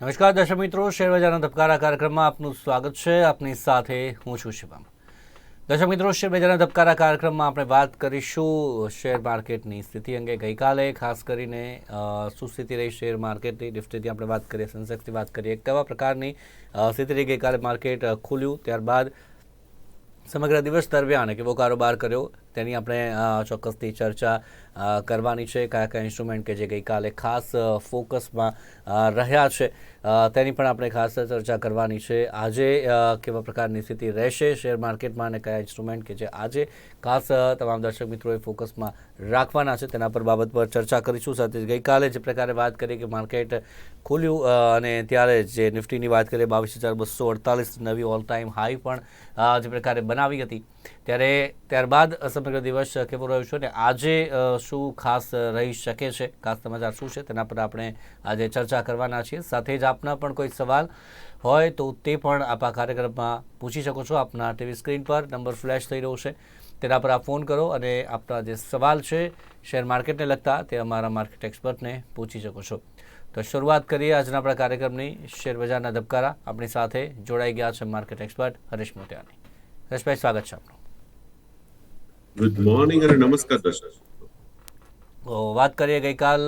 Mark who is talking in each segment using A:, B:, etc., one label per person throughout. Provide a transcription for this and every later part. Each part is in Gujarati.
A: નમસ્કાર દર્શક મિત્રો, શેરબજારના ધબકારા કાર્યક્રમમાં આપનું સ્વાગત છે. આપની સાથે હું છું શિવમ દર્શક મિત્રો, શેરબજારના ધબકારા કાર્યક્રમમાં આપણે વાત કરીશું શેર માર્કેટની સ્થિતિ અંગે. ગઈકાલે ખાસ કરીને શું સ્થિતિ રહી શેર માર્કેટની? નિફ્ટીથી આપણે વાત કરીએ સેન્સેક્સની વાત કરીએ. કેવા પ્રકારની સ્થિતિ રહી ગઈકાલે માર્કેટ ખુલ્યું? ત્યારબાદ સમગ્ર દિવસ દરમિયાન કેવો કારોબાર કર્યો? તેની આપણે ચોક્કસથી ચર્ચા કરવાની છે કયા કયા ઇન્સ્ટ્રુમેન્ટ કે જે ગઈકાલે ખાસ ફોકસમાં રહ્યા છે. તેની પણ આપણે ખાસ ચર્ચા કરવાની છે. આજે કેવા પ્રકારની સ્થિતિ રહેશે શેર માર્કેટમાં અને કયા ઇન્સ્ટ્રુમેન્ટ કે જે આજે ખાસ તમામ દર્શક મિત્રોએ ફોકસમાં રાખવાના છે તેના પર બાબત પર ચર્ચા કરીશું. સાથે ગઈકાલે જે પ્રકારે વાત કરી કે માર્કેટ ખુલ્યું અને ત્યારે જે નિફ્ટીની વાત કરીએ, બાવીસ હજાર બસો અડતાલીસ નવી ઓલ ટાઈમ હાઈ પણ જે પ્રકારે બનાવી હતી. ત્યારે ત્યારબાદ સમગ્ર દિવસ કેવો રહ્યો છે અને આજે શું ખાસ રહી શકે છે? ખાસ સમાચાર શું છે? તેના પર આપણે આજે ચર્ચા કરવાના છીએ. સાથે જ આપના પણ કોઈ સવાલ હોય તો તે પણ આપ આ કાર્યક્રમમાં પૂછી શકો છો. આપના ટીવી સ્ક્રીન પર નંબર ફ્લેશ થઈ રહ્યો છે. તેના પર આપ ફોન કરો અને આપના જે સવાલ છે શેર માર્કેટને લગતા તે અમારા માર્કેટ એક્સપર્ટને પૂછી શકો છો. તો શરૂઆત કરીએ આજના આપણા કાર્યક્રમની. શેર બજારના ધબકારા આપણી સાથે જોડાઈ ગયા છે માર્કેટ એક્સપર્ટ હરેશ મોતિયાની હરેશભાઈ સ્વાગત છે આપનું.
B: ગુડ મોર્નિંગ અને નમસ્કાર દર્શક
A: વાત કરીએ ગઈકાલ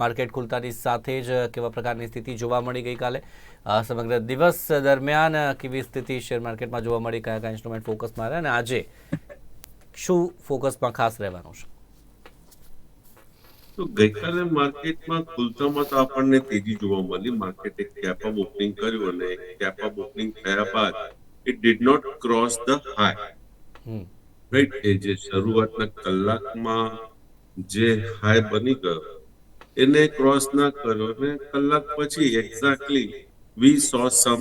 A: માર્કેટ ખુલતાની સાથે જ કેવા પ્રકારની સ્થિતિ જોવા મળી ગઈકાલે? સમગ્ર દિવસ દરમિયાન કેવી સ્થિતિ શેર માર્કેટમાં જોવા મળી કયા કયા ઇન્સ્ટ્રુમેન્ટ ફોકસમાં રહ્યા અને આજે શું ફોકસમાં ખાસ રહેવાનું છે?
B: તો ગઈકાલે માર્કેટમાં ખુલતામાં તો આપણને તેજી જોવા મળી. માર્કેટે કેપ અપ ઓપનિંગ કર્યું અને કેપ અપ ઓપનિંગ થયા બાદ it did not cross the
A: high
B: right એ જે શરૂઆતના કલાકમાં જે હાઈ બની ગયો એને ક્રોસ ના કર્યો અને કલાક પછી એક્ઝેક્ટલી વી સો સમ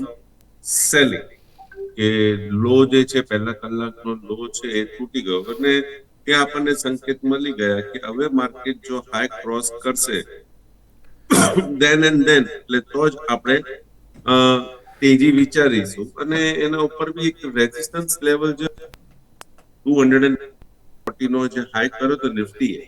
B: સેલિંગ કે લો જે છે પહેલા કલાકનો લો છે એ તૂટી ગયો. અને એ આપણને સંકેત મળી ગયા કે હવે માર્કેટ જો હાઈ ક્રોસ કરશે દેન એન્ડ દેન એટલે તો જ આપણે તેજી વિચારીશું. અને એના ઉપર બી એક રેઝિસ્ટન્સ લેવલ જે ટુ હંડ્રેડ એન્ડ ફોર્ટી નો જે હાઈ કર્યો તો નિફ્ટીએ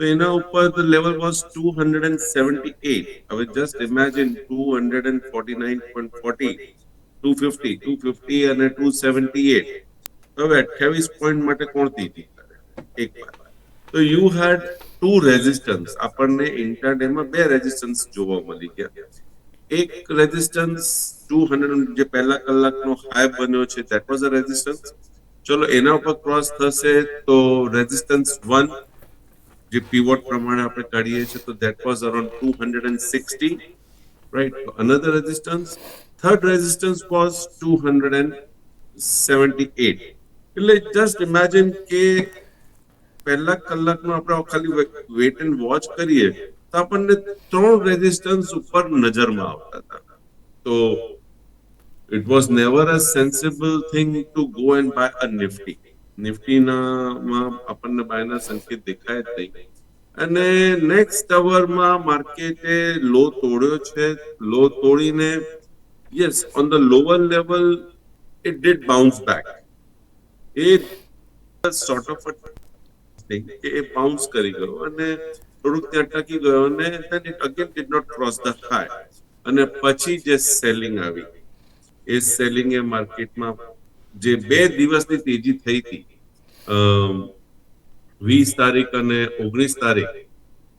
B: તો એના ઉપર the level was two hundred and seventy eight હવે just imagine two hundred and forty nine point forty two fifty two fifty અને ટુ સેવન્ટી એટ હવે અઠ્યાવીસ પોઈન્ટ માટે કોણ તીતી એક વાર. તો યુ હેડ ટુ રેઝિસ્ટન્સ આપણને ઇન્ટરડેમાં બે રેઝિસ્ટન્સ જોવા મળી ગયા. એક રેઝિસ્ટન્સ ટુ હંડ્રેડ જે પહેલા કલાકનો હાઈ બન્યો છે ધેટ વોઝ અ રેઝિસ્ટન્સ ચલો, એના ઉપર ક્રોસ થશે તો રેઝિસ્ટન્સ વન જે પીવોટ પ્રમાણે આપણે કાઢીએ છીએ, તો that was around two hundred and sixty right another resistance third resistance was two hundred and seventy eight એટલે જસ્ટ ઇમેજિન કે પહેલા કલાકનો આપણે ખાલી વેટ એન્ડ વોચ કરીએ, તો આપણને ત્રણ રેઝિસ્ટન્સ ઉપર નજરમાં આવતા હતા. તો it was never a sensible thing to go and buy a Nifty નિફ્ટીનામાં આપણને બાયના સંકેત દેખાય જ નહીં. અને નેક્સ્ટ અવરમાં માર્કેટે લો તોડ્યો છે. લો તોડીને yes on the lower level it did bounce back a sort of a bounce કરી ગયો અને થોડુંક ત્યાં ટકી ગયો અને then it again did not cross the high અને પછી જે સેલિંગ આવી એ સેલિંગ એ માર્કેટમાં જે બે દિવસની તેજી થઈ હતી વીસ તારીખ અને ઓગણીસ તારીખ,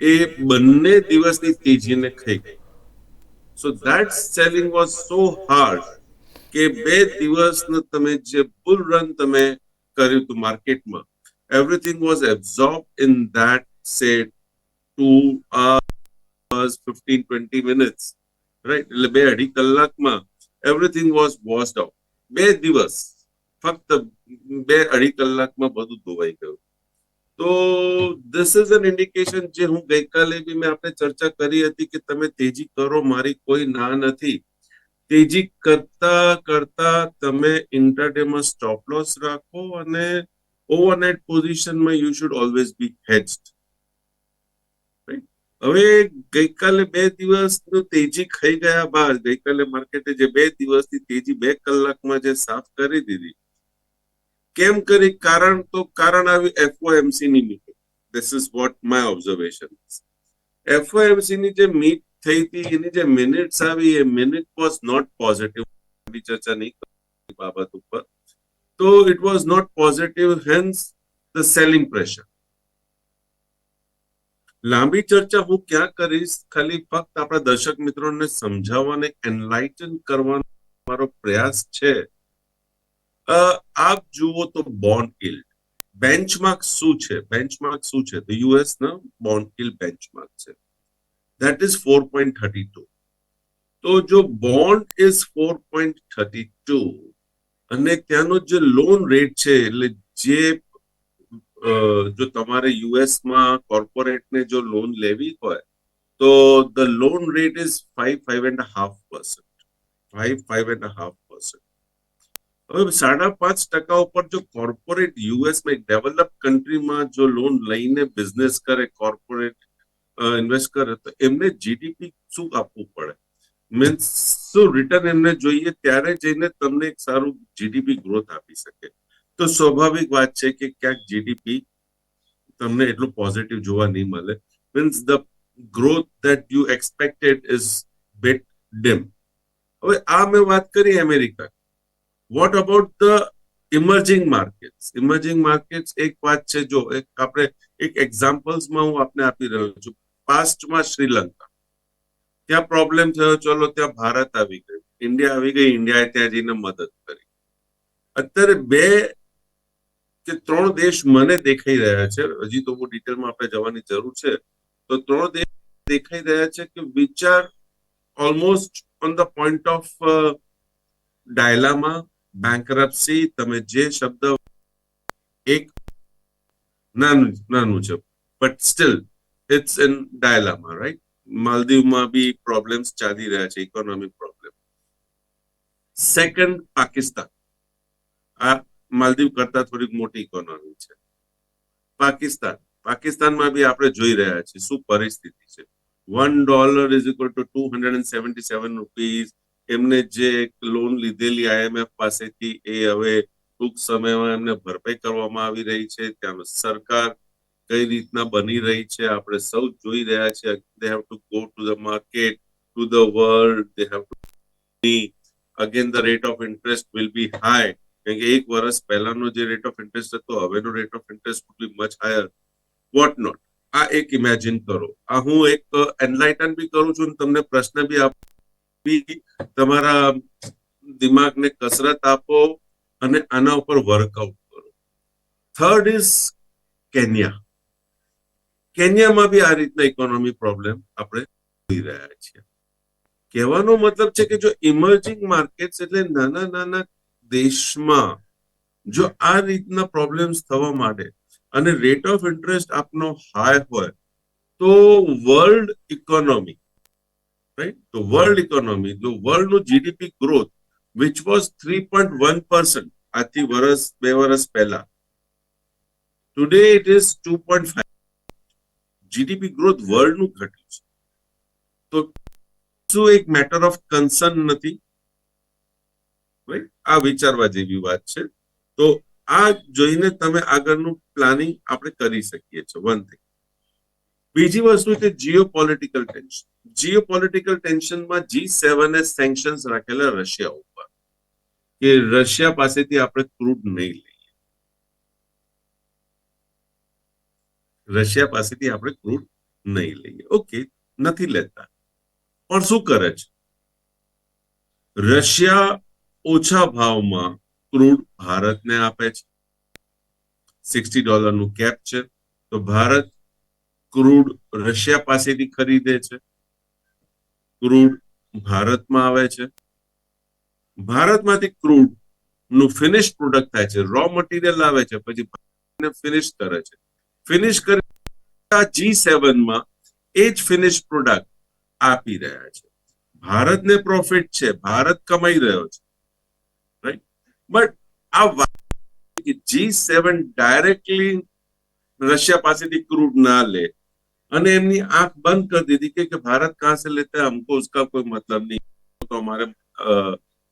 B: એ બંને દિવસની તેજીને ખાઈ ગઈ. So that selling was so hard કે બે દિવસનો તમે જે બુલ રન તમે કર્યું હતું માર્કેટમાં everything was absorb in that say two hours 15 20 minutes, right? એટલે બે અઢી કલાકમાં everything વોઝ washed આઉટ બે દિવસ ફક્ત બે અઢી કલાકમાં બધું ધોવાઈ ગયું. તો ધીસ ઇઝ એન ઇન્ડિકેશન જે હું ગઈકાલે બી મેં આપણે ચર્ચા કરી હતી કે તમે તેજી કરો, મારી કોઈ ના નથી. તેજી કરતા કરતા તમે ઇન્ટરડેમાં સ્ટોપ લોસ રાખો અને ઓવરનાઇટ પોઝિશનમાં you should always be hedged હવે ગઈકાલે બે દિવસ તેજી ખાઈ ગયા બાદ, ગઈકાલે માર્કેટે જે બે દિવસથી તેજી બે કલાકમાં જે સાફ કરી દીધી. કેમ કરી? કારણ તો, કારણ આવી એફઓએમસી ની meeting this is what my observation FOMC ની જે મીટ થઈ હતી, એની જે મિનિટ્સ આવી, એ મિનિટ વોઝ નોટ પોઝિટિવ ચર્ચા નહીં કરી બાબત ઉપર. તો it was not positive hence the selling pressure લાંબી ચર્ચા હું ક્યાં કરીશ? ખાલી ફક્ત આપણા દર્શક મિત્રોને સમજાવવાને એનલાઇટન કરવાનો મારો પ્રયાસ છે. આપ જુઓ તો બોન્ડ ઇલ્ડ બેન્ચમાર્ક શું છે? બેન્ચમાર્ક શું છે? તો યુએસ ના બોન્ડ ઇલ્ડ બેન્ચમાર્ક છે. That is four point thirty two તો જો બોન્ડ ઇઝ 4.32 અને ત્યાંનો જે લોન રેટ છે, એટલે જે જો તમારે યુએસમાં કોર્પોરેટને જો લોન લેવી હોય, તો the loan rate is five five and half percent five five and half percent હવે સાડા પાંચ ટકા ઉપર જો કોર્પોરેટ યુએસમાં એક ડેવલપ કન્ટ્રીમાં જો લોન લઈને બિઝનેસ કરે કોર્પોરેટ ઇન્વેસ્ટ કરે, તો એમને જીડીપી શું આપવું પડે? મીન્સ શું રિટર્ન એમને જોઈએ, ત્યારે જઈને તમને એક સારું જીડીપી ગ્રોથ આપી શકે. તો સ્વાભાવિક વાત છે કે ક્યાંક જીડીપી તમને એટલું પોઝિટિવ જોવા નહીં મળે. Means the growth that you expected is bit dim હવે આ મેં વાત કરી America what about the emerging markets emerging markets એક વાત છે, જો એક આપણે એક એક્ઝામ્પલ્સમાં હું આપને આપી રહ્યો છું. પાસ્ટમાં શ્રીલંકા ત્યાં પ્રોબ્લેમ થયો, ચલો ત્યાં ભારત આવી ગયું. ઇન્ડિયા આવી ગઈ ઇન્ડિયાએ ત્યાં જઈને મદદ કરી. અત્યારે બે કે ત્રણ દેશ મને દેખાઈ રહ્યા છે. હજી તો બહુ ડિટેલમાં આપણે જવાની જરૂર છે. તો ત્રણ દેશ દેખાઈ રહ્યા છે કે વિચાર almost on the point of ડાયલામાં bankruptcy તમે જે શબ્દ એક નાનું નાનું છે. બટ સ્ટીલ ઇટ્સ ઇન ડાયલામાં રાઈટ માલદીવમાં બી પ્રોબ્લેમ્સ ચાલી રહ્યા છે ઇકોનોમિક પ્રોબ્લેમ સેકન્ડ પાકિસ્તાન. આ માલદીવ કરતા થોડીક મોટી ઇકોનોમી છે. પાકિસ્તાન. પાકિસ્તાનમાં બી આપણે જોઈ રહ્યા છીએ શું પરિસ્થિતિ છે. One dollar is equal to two hundred and seventy seven rupees એમને જે લોન લીધેલી આઈએમએફ પાસેથી એ હવે ટૂંક સમયમાં એમને ભરપાઈ કરવામાં આવી રહી છે. ત્યાં સરકાર કઈ રીતના બની રહી છે આપણે સૌ જોઈ રહ્યા છે they have to go to the market to the world they have to again the rate of interest will be high કેમ કે એક વર્ષ પહેલાનો જે રેટ ઓફ ઇન્ટરેસ્ટ હતો, હવેનો rate of interest would be much higher what not આ એક ઇમેજિન કરો. આ હું એક એનલાઇટન બી કરું છું તમને પ્રશ્ન બી આપી તમારા દિમાગને કસરત આપો અને આના ઉપર વર્કઆઉટ કરો. થર્ડ ઇઝ કેન્યા કેન્યામાં બી આ રીતના ઇકોનોમી પ્રોબ્લેમ આપણે જોઈ રહ્યા છીએ. કહેવાનો મતલબ છે કે જો ઇમર્જિંગ માર્કેટ્સ એટલે નાના નાના દેશમાં જો આ રીતના પ્રોબ્લેમ્સ થવા માંડે અને રેટ ઓફ ઇન્ટરેસ્ટ આપનો હાઈ હોય તો વર્લ્ડ ઇકોનોમી રાઈટ તો વર્લ્ડ ઇકોનોમી તો વર્લ્ડનું GDP growth which was three point one percent આજથી વર્ષ બે વર્ષ પહેલા. Today it is two point five GDP growth વર્લ્ડનું ઘટ્યું છે. તો શું એક મેટર ઓફ કન્સર્ન નથી? આ વિચારવા જેવી વાત છે. તો આ જોઈને તમે આગળનું પ્લાનિંગ આપણે કરી શકીએ છીએ વન થિંગ બીજી વસ્તુ છે geopolitical tension geopolitical ટેન્શનમાં જી સેવને સેન્કશન્સ રાખેલા રશિયા ઉપર, કે રશિયા પાસેથી આપણે ક્રૂડ નહીં લઈએ. રશિયા પાસેથી આપણે ક્રૂડ નહીં લઈએ. ઓકે, નથી લેતા. પણ શું કરે છે? રશિયા ઓછા ભાવમાં ક્રૂડ ભારતને આપે છે. સિક્સટી ડોલરનું કેપ છે. તો ભારત ક્રૂડ રશિયા પાસેથી ખરીદે છે. ક્રૂડ ભારતમાં આવે છે. ભારતમાંથી ક્રૂડનું ફિનિશ પ્રોડક્ટ થાય છે. રો મટીરિયલ આવે છે. પછી ફિનિશ કરે છે. ફિનિશ કરી જી સેવનમાં એ જ ફિનિશ પ્રોડક્ટ આપી રહ્યા છે. ભારતને પ્રોફિટ છે. ભારત કમાઈ રહ્યો છે. બટ આ વાત જી સેવન ડાયરેક્ટલી રશિયા પાસેથી ક્રૂડ ના લે અને એમની આંખ બંધ કરી દીધી કે, કે भारत कहाँ से लेता है हमको उसका कोई मतलब नहीं तो हमारे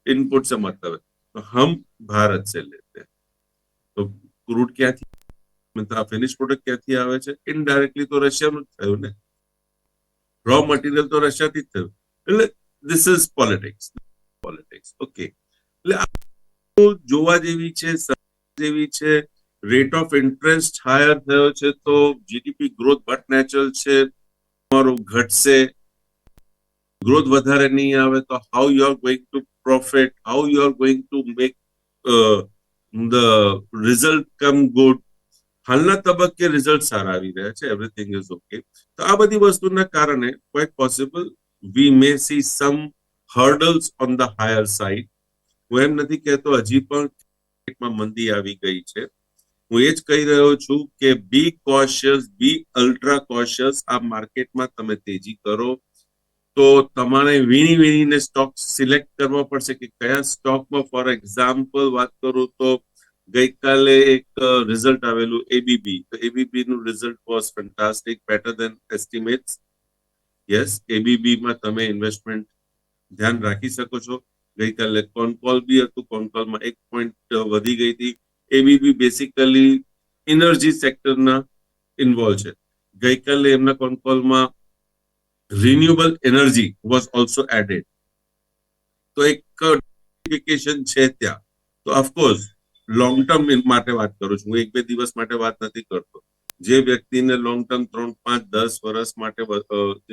B: इनपुट से मतलब है तो हम भारत से लेते हैं તો ક્રૂડ ક્યાંથી મતલબ આ ફિનિશ પ્રોડક્ટ ક્યાંથી આવે છે ઇનડાયરેક્ટલી તો રશિયાનું જ થયું ને રો મટીરિયલ તો રશિયાથી જ થયું એટલે this is politics politics okay એટલે આ વસ્તુ જોવા જેવી છે જેવી છે રેટ ઓફ ઇન્ટરેસ્ટ હાયર થયો છે, તો જીડીપી ગ્રોથ બટ નેચરલ છે, તમારું ઘટશે. ગ્રોથ વધારે નહીં આવે, તો how you are going to profit how you are going to make the result come good હાલના તબક્કે રિઝલ્ટ સારા આવી રહ્યા છે એવરીથિંગ ઇઝ ઓકે તો આ બધી વસ્તુના કારણે quite possible we may see some hurdles on the higher side હું એમ નથી કહેતો, હજી પણ મંદી આવી ગઈ છે. હું એ જ કહી રહ્યો છું કે be cautious be ultra cautious આ માર્કેટમાં તમે તેજી કરો. તો તમારે વીણી વીણીને સ્ટોક સિલેક્ટ કરવા પડશે કે કયા સ્ટોકમાં ફોર એક્ઝામ્પલ વાત કરું તો ગઈકાલે એક રિઝલ્ટ આવેલું એબીબી તો એબીબી નું result was fantastic better than estimates yes એબીબીમાં તમે ઇન્વેસ્ટમેન્ટ ધ્યાન રાખી શકો છો. ગઈકાલે કોનકોલ બી હતું કોનકોલમાં એક પોઈન્ટ વધી ગઈ હતી. એબીપી બેસિકલી એનર્જી સેક્ટરના ઇન્વોલ્વ છે. ગઈકાલે એમના કોનકોલમાં renewable energy was also added તો એક નોટિફિકેશન છે ત્યાં. તો ઓફકોર્સ લોંગ ટર્મ માટે વાત કરું છું. હું એક બે દિવસ માટે વાત નથી કરતો. જે વ્યક્તિને લોંગ ટર્મ ત્રણ, પાંચ, દસ વર્ષ માટે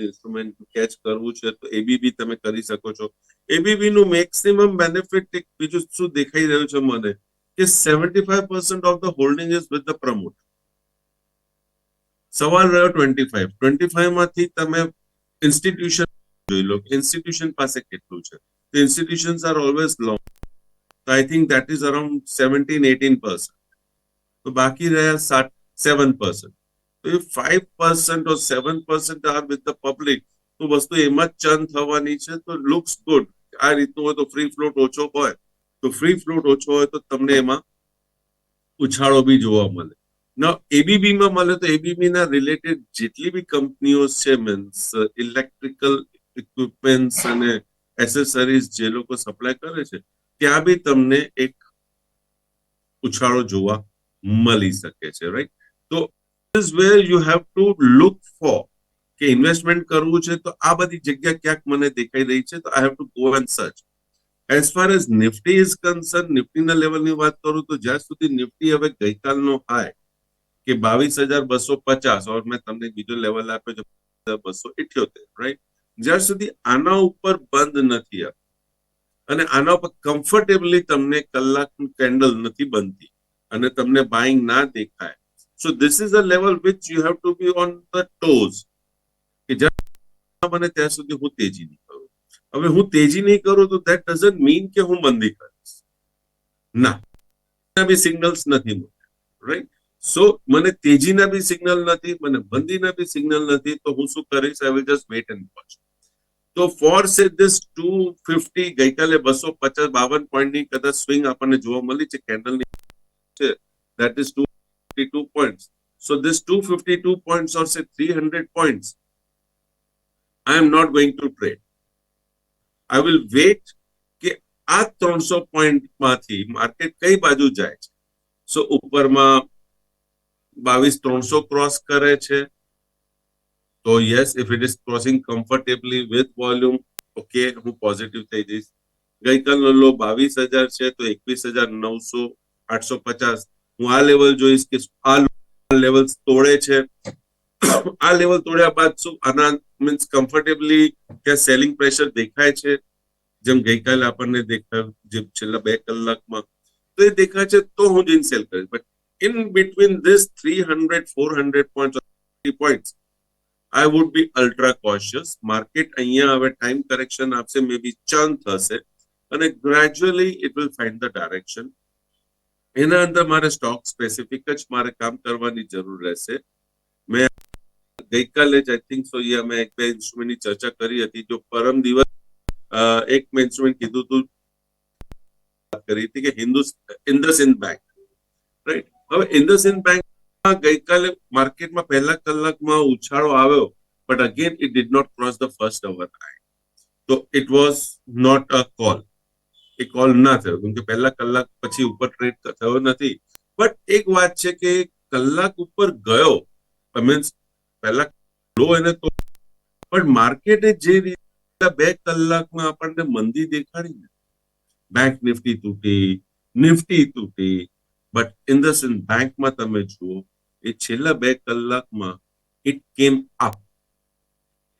B: ઇન્સ્ટ્રુમેન્ટ કેચ કરવું છે, તો એબીબી તમે કરી શકો છો. એબીબી નું મેક્સિમમ બેનિફિટ બીજું શું દેખાઈ રહ્યું છે મને? કે seventy five percent of the holding is with the promote સવાલ રહ્યો ટ્વેન્ટી ફાઈવ ટ્વેન્ટી ફાઈવમાંથી તમે ઇન્સ્ટિટ્યુશન જોઈ લો ઇન્સ્ટિટ્યુશન પાસે કેટલું છે? તો ઇન્સ્ટિટ્યુશન્સ આર ઓલવેઝ લોંગ તો I think that is around seventeen eighteen percent તો બાકી રહ્યા સાત સેવન પર્સન્ટ તો એ five percent or seven percent are with the public તો વસ્તુ એમાં જ ચર્ન થવાની છે, તો લુક્સ ગુડ આ રીતનું હોય તો ફ્રી ફ્લોટ ઓછો હોય. તો ફ્રી ફ્લોટ ઓછો હોય તો તમને એમાં ઉછાળો બી જોવા મળે. એબીબીમાં મળે તો એબીબી ના રિલેટેડ જેટલી બી કંપનીઓ છે મીન્સ ઇલેક્ટ્રિકલ ઇક્વિપમેન્ટ્સ અને એસેસરીઝ જે લોકો સપ્લાય કરે છે, ત્યાં બી તમને એક ઉછાળો જોવા મળી શકે છે રાઈટ તો is where you have to look for કે ઇન્વેસ્ટમેન્ટ કરવું છે તો આ બધી જગ્યા ક્યાંક મને દેખાઈ રહી છે તો I have to go and search as far as Nifty is concern નિફ્ટીના લેવલની વાત કરું તો જ્યાં સુધી નિફ્ટી હવે ગઈકાલનો હાઈ કે બાવીસ હજાર બસો પચાસ ઓર મેં તમને બીજો લેવલ આપ્યો છે બસો ઇઠ્યોતેર રાઈટ જ્યાં સુધી આના ઉપર બંધ નથી અને આના ઉપર કમ્ફર્ટેબલી તમને કલાકનું કેન્ડલ નથી બનતી અને તમને બાઇંગ ના દેખાય so this is a level which you have to be on the toes કે જ્યાં મને ત્યાં સુધી હું તેજી નહીં કરું. હવે હું તેજી નહીં કરું તો દેટ ડઝન્ટ મીન કે હું મંદી કરીશ. ના. બી સિગ્નલ્સ નથી રાઈટ સો મને તેજીના બી સિગ્નલ નથી, મને મંદીના બી સિગ્નલ નથી, તો હું શું કરીશ? I will just wait and watch તો for say this two fifty ગઈકાલે બસો પચાસ બાવન પોઈન્ટની કદાચ સ્વિંગ આપણને જોવા મળી છે. કેન્ડલની છે. That is two fifty two point so this two fifty two point or say three hundred point I am not will wait કે આ ત્રણસો પોઈન્ટમાંથી માર્કેટ કઈ બાજુ જાય છે? સો ઉપરમાં બાવીસ ત્રણસો ક્રોસ કરે છે. તો yes if it is crossing comfortably with volume okay હું પોઝિટિવ થઈ જઈશ. ગઈકાલનો લો બાવીસ હજાર છે, તો એકવીસ હજાર નવસો આઠસો પચાસ. હું આ લેવલ જોઈશ કે આ લેવલ તોડે છે. આ લેવલ તોડ્યા બાદ શું? આના મીન્સ કમ્ફર્ટેબલી ત્યાં સેલિંગ પ્રેશર દેખાય છે, જેમ ગઈકાલે આપણને દેખાયું, જે છેલ્લા બે કલાકમાં. તો એ દેખાય છે, તો હું જઈને સેલ કરીશ. But in between this 300 400 points or 50 points, i would be ultra cautious. Market અહીંયા હવે ટાઈમ કરેક્શન આપશે મે બી ચર્ન થશે. અને gradually it will find the direction એના અંદર મારે સ્ટોક સ્પેસિફિક જ મારે કામ કરવાની જરૂર રહેશે. મેં ગઈકાલે જ આઈ થિંક સો યા મેં એક બે ઇન્સ્ટ્રુમેન્ટની ચર્ચા કરી હતી, જો પરમ દિવસ એક મેં ઇન્સ્ટ્રુમેન્ટ કીધું હતું કરી હતી કે હિન્દુ ઇન્દસઇન્દ બેંક રાઈટ હવે ઇન્દસઇન્ડ બેંક ગઈકાલે માર્કેટમાં પહેલા કલાકમાં ઉછાળો આવ્યો but again it did not cross the first hour high તો it was not a call A call ના થયો. કેમ કે પહેલા કલાક પછી ઉપર ટ્રેડ થયો નથી. બટ એક વાત છે કે કલાક ઉપર ગયો. મીન્સ પહેલા લો એને તો પણ માર્કેટે જે રીતે બે કલાકમાં આપણને મંદી દેખાડી ને. બેંક નિફ્ટી તૂટી નિફ્ટી તૂટી. બટ ઇન ધ સેન્સ બેંકમાં તમે જુઓ, એ છેલ્લા બે કલાકમાં it came up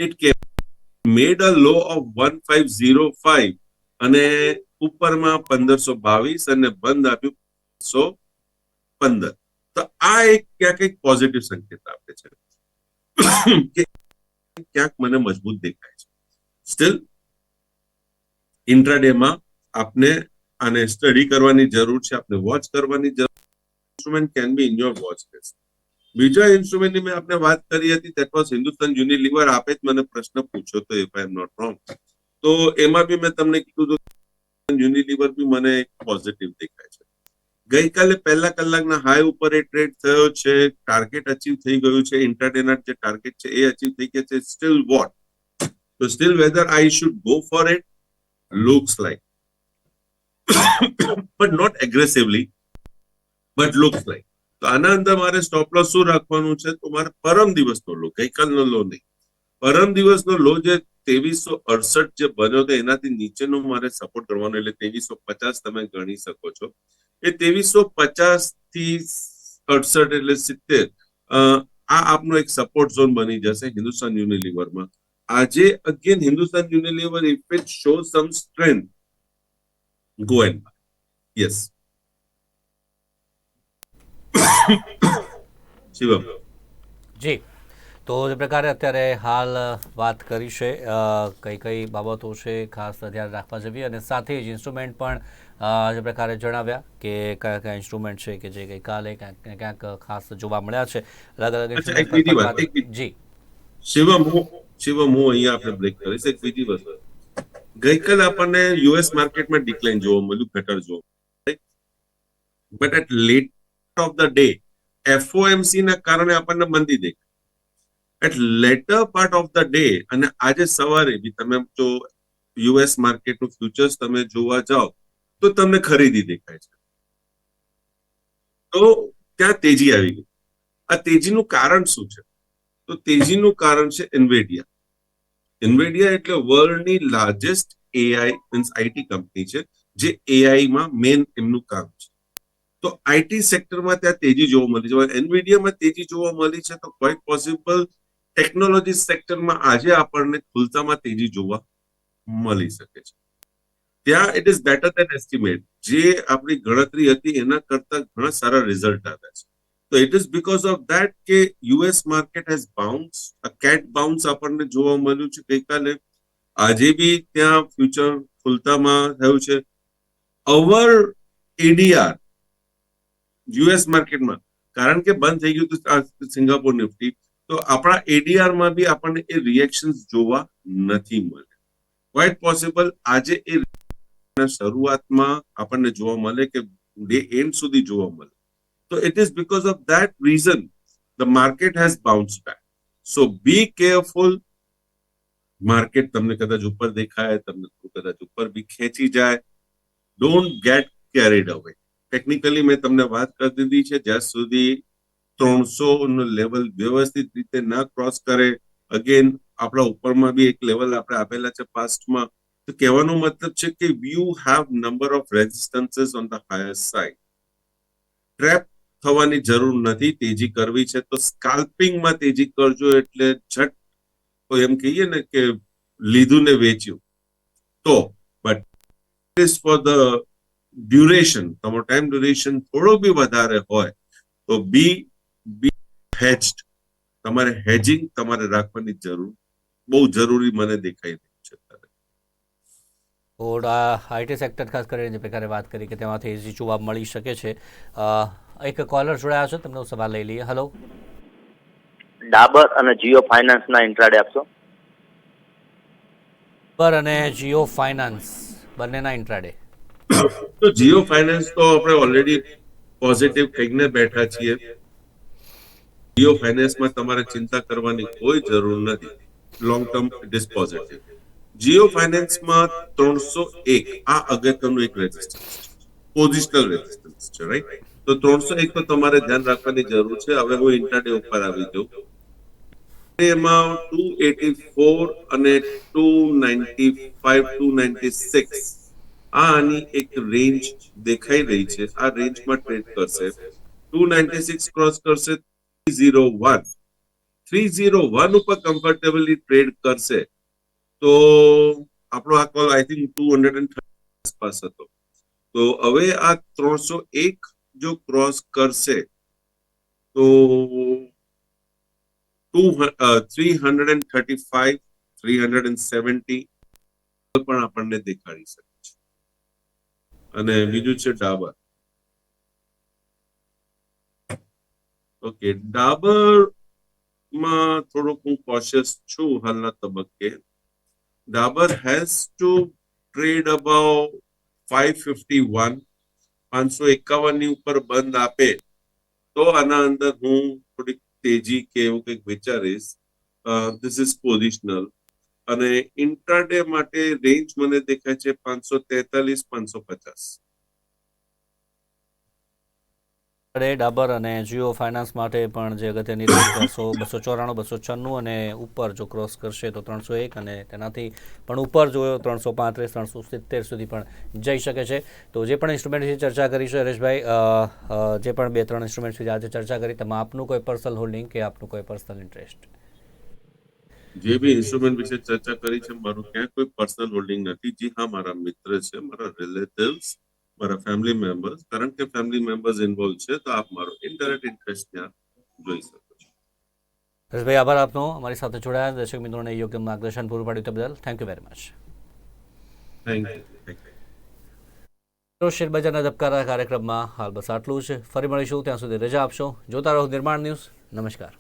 B: it came made a low of one five zero five અને ઉપરમાં પંદરસો બાવીસ અને બંધ આપ્યું સો પંદર. તો આ એક ક્યાંક એક પોઝિટિવ સંકેત આપે છે. કે ક્યાંક મને મજબૂત દેખાય છે. સ્ટીલ ઇન્ટ્રાડેમાં આપને આને સ્ટડી કરવાની જરૂર છે, આપને વોચ કરવાની જરૂર instrument can be in your watch list બીજા ઇન્સ્ટ્રુમેન્ટની મેં આપને વાત કરી હતી દેટ વોઝ હિન્દુસ્તાન યુનિલિવર આપે જ મને પ્રશ્ન પૂછ્યો, તો if I am not wrong તો એમાં બી મેં તમને કીધું હતું યુનિલિવર બી મને પોઝિટિવ દેખાય છે. ગઈકાલે પહેલા કલાકના હાઈ ઉપર એ ટ્રેડ થયો છે ટાર્ગેટ અચીવ થઈ ગયું છે ઇન્ટરડેના જે ટાર્ગેટ છે એ અચીવ થઈ ગયા છે સ્ટીલ વોટ તો still whether I should go for it looks like but not aggressively but looks like તો આના અંદર મારે સ્ટોપ લોસ શું રાખવાનું છે? તો મારે પરમ દિવસનો લો ગઈકાલનો લો નહીં. પરમ દિવસનો લો જે ત્રેવીસો અડસઠ જે બન્યો હતો, એનાથી નીચેનો મારે સપોર્ટ કરવાનો, એટલે ત્રેવીસો પચાસ તમે ગણી શકો છો. એ ત્રેવીસો પચાસથી અડસઠ એટલે સિત્તેર આ આપનો એક સપોર્ટ ઝોન બની જશે હિન્દુસ્તાન યુનિલિવરમાં આજે again Hindustan Unilever if show some strength go and yes Shivam
A: ji. તો જે પ્રકારે અત્યારે હાલ વાત કરી છે કઈ કઈ બાબતો છે ખાસ ધ્યાન રાખવા જેવી અને સાથે જ ઇન્સ્ટ્રુમેન્ટ પણ જે પ્રકારે જણાવ્યા કે કયા કયા ઇન્સ્ટ્રુમેન્ટ છે કે જે ગઈકાલે ક્યાંક ક્યાંક ખાસ જોવા મળ્યા છે. અલગ અલગ જી.
B: શિવમ હું શિવમ હું અહીંયા આપણે બ્રેક કરીશ એક બીજી વસ્તુ. ગઈકાલે આપણને યુએસ માર્કેટમાં ડિક્લાઇન જોવા મળ્યું ઘટર જોવા but at late of the day FOMC ના કારણે આપણને મંદી દેખાય at later part of the day અને આજે સવારે બી તમે જો યુએસ માર્કેટનું ફ્યુચર્સ તમે જોવા જાઓ, તો તમને ખરીદી દેખાય છે. તો ત્યાં તેજી આવી ગઈ? આ તેજીનું કારણ શું છે? તો તેજીનું કારણ છે ઇન્વેડિયા ઇન્વેડિયા એટલે વર્લ્ડની largest AI means IT company છે, જે એઆઈમાં મેન એમનું કામ છે. તો આઈટી સેક્ટરમાં ત્યાં તેજી જોવા મળી છે. એનવીડિયામાં તેજી જોવા મળી છે તો ક્વાઇટ પોસિબલ ટેકનોલોજી સેક્ટરમાં આજે આપણને ખુલતામાં તેજી જોવા મળી શકે છે. ત્યાં it is better than estimate જે આપણી ગણતરી હતી એના કરતા ઘણા સારા રિઝલ્ટ આવ્યા છે. તો it is because of that કે US market has bounce a cat bounce આપણને જોવા મળ્યું છે ગઈકાલે. આજે બી ત્યાં ફ્યુચર ખુલતામાં થયું છે. અવર એડીઆર યુએસ માર્કેટમાં કારણ કે બંધ થઈ ગયું હતું સિંગાપોર નિફ્ટી તો આપણા એડીઆરમાં બી આપણને એ રિએક્શન જોવા નથી મળે. ક્વાઇટ પોસિબલ આજે એ શરૂઆતમાં આપણને જોવા મળે કે ડે એન્ડ સુધી જોવા મળે. તો it is because of that reason the market has bounce back so be careful market તમને કદાચ ઉપર દેખાય, તમને કદાચ ઉપર બી ખેંચી જાય. Don't get carried away technically મેં તમને વાત કરી દીધી છે, જ્યાં સુધી ત્રણસો નું લેવલ વ્યવસ્થિત રીતે ના ક્રોસ કરે. અગેન આપણા ઉપરમાં બી એક લેવલ આપણે આપેલા છે પાસ્ટમાં તો કહેવાનો મતલબ છે કે you have number of resistances on the higher side trap થવાની જરૂર નથી, તેજી કરવી છે. તો સ્કાલ્પિંગમાં તેજી કરજો એટલે ઝટ તો એમ કહીએ ને કે લીધું ને વેચ્યું. તો but is for the duration તમારો ટાઈમ ડ્યુરેશન થોડો બી વધારે હોય, તો બી બી હેજ્ડ તમારે હેજિંગ તમારે રાખવાની જરૂર બહુ જરૂરી મને દેખાઈ રહ્યું છે
A: ઓર આઈટી સેક્ટર ખાસ કરીને જે પ્રકારે વાત કરી કે તેમાંથી તેજી જોવા મળી શકે છે. અ, એક કોલર જોડાયા છો તમને સવાલ લઈ લઈએ. હલો
C: ડાબર અને જીઓ ફાઇનાન્સના ઇન્ટ્રાડે આપશો
A: પર અને જીઓ ફાઇનાન્સ બંનેના ઇન્ટ્રાડે
B: તો જીઓ ફાઇનાન્સ તો આપણે ઓલરેડી પોઝિટિવ કહીને બેઠા છીએ. જીઓ ફાઇનાન્સમાં તમારે ચિંતા કરવાની કોઈ જરૂર નથી. લોંગ ટર્મ ઇટ જીઓ ફાઇનાન્સમાં ત્રણસો એક આ અગત્યનું એક રેઝિસ્ટન્સ પોઝિશનલ રેઝિસ્ટન્સ છે રાઈટ તો ત્રણસો એક તો તમારે ધ્યાન રાખવાની જરૂર છે. હવે હું ઇન્ટરડે ઉપર આવી જાઉં એમાં ટુ એટી ફોર અને two ninety five two ninety six આ આની એક રેન્જ દેખાઈ રહી છે. આ રેન્જમાં ટ્રેડ કરશે. ટુ નાઇન્ટી સિક્સ ક્રોસ કરશે. Zero one three zero one ઉપર કમ્ફર્ટેબલી ટ્રેડ કરશે. તો આપણો આ call I think two hundred and આસપાસ હતો. તો હવે આ ત્રણસો એક જો ક્રોસ કરશે, તો two three hundred and thirty five three hundred and seventy પણ આપણને દેખાડી શકે છે. અને બીજું છે ડાબર. ઓકે ડાબર થોડુંક હું કોશિયસ છું હાલના તબક્કે. Dabur has to trade above five fifty one પાંચસો એકાવનની ઉપર બંધ આપે. તો આના અંદર હું થોડીક તેજી કે એવું કંઈક વિચારીશ. ધીસ ઇઝ પોઝિશનલ અને ઇન્ટ્રાડે માટે રેન્જ મને દેખાય છે પાંચસો તેતાલીસ, પાંચસો પચાસ.
A: અરે ડાબર અને જીઓ ફાઇનાન્સ માટે પણ જે અગત્યની બસો બસો ચોરાણું, બસો છન્નું અને ઉપર જો ક્રોસ કરશે તો ત્રણસો એક અને તેનાથી પણ ઉપર જો ત્રણસો પાંત્રીસ, ત્રણસો સિત્તેર સુધી પણ જઈ શકે છે. તો જે પણ ઇન્સ્ટ્રુમેન્ટ વિશે ચર્ચા કરી છે, હરેશભાઈ જે પણ બે, ત્રણ ઇન્સ્ટ્રુમેન્ટ વિશે આજે ચર્ચા કરી, તેમાં આપનું કોઈ પર્સનલ હોલ્ડિંગ કે આપનું કોઈ પર્સનલ ઇન્ટરેસ્ટ
B: જે બી ઇન્સ્ટ્રુમેન્ટ વિશે ચર્ચા કરી છે, મારું ક્યાંય કોઈ પર્સનલ હોલ્ડિંગ નથી. જી હા, મારા મિત્ર છે, મારા રિલેટિવ્સ મારા ફેમિલી મેમ્બર્સ કારણ કે ફેમિલી મેમ્બર્સ ઇન્વોલ્વ છે તો આપ મારો ઇનડાયરેક્ટ ઇન્ટરેસ્ટ ત્યાં જોઈ શકો છો.
A: હરેશભાઈ આભાર આપનો. અમારી સાથે જોડાયા. દર્શક મિત્રોને યોગ્ય માર્ગદર્શન પૂરું પાડ્યું તે બદલ thank you
B: very much thank you
A: તો શેરબજારના ધબકારા કાર્યક્રમમાં હાલ બસ આટલું જ. ફરી મળીશું. ત્યાં સુધી રજા આપશો. જોતા રહો નિર્માણ ન્યૂઝ. નમસ્કાર.